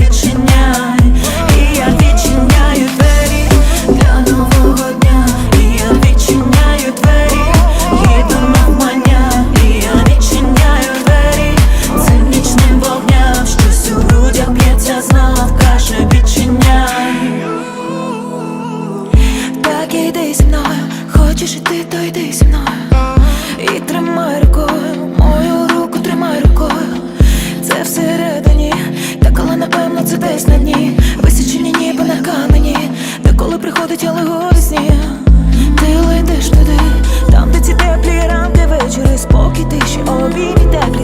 відчиняй, і я відчиняю двері для нового дня, і я відчиняю двері, їду навмання, і я відчиняю двері цим нічним вогням, щось у грудях б'ється знов, каже відчиняй. Так іди зі мною, хочеш іти, то йди зі мною десь на дні, висічені ніби на камені, де коли приходить, але горісні, ти летиш туди, там, де ці теплі рамки вечори, спокій тиші, обіймі теплі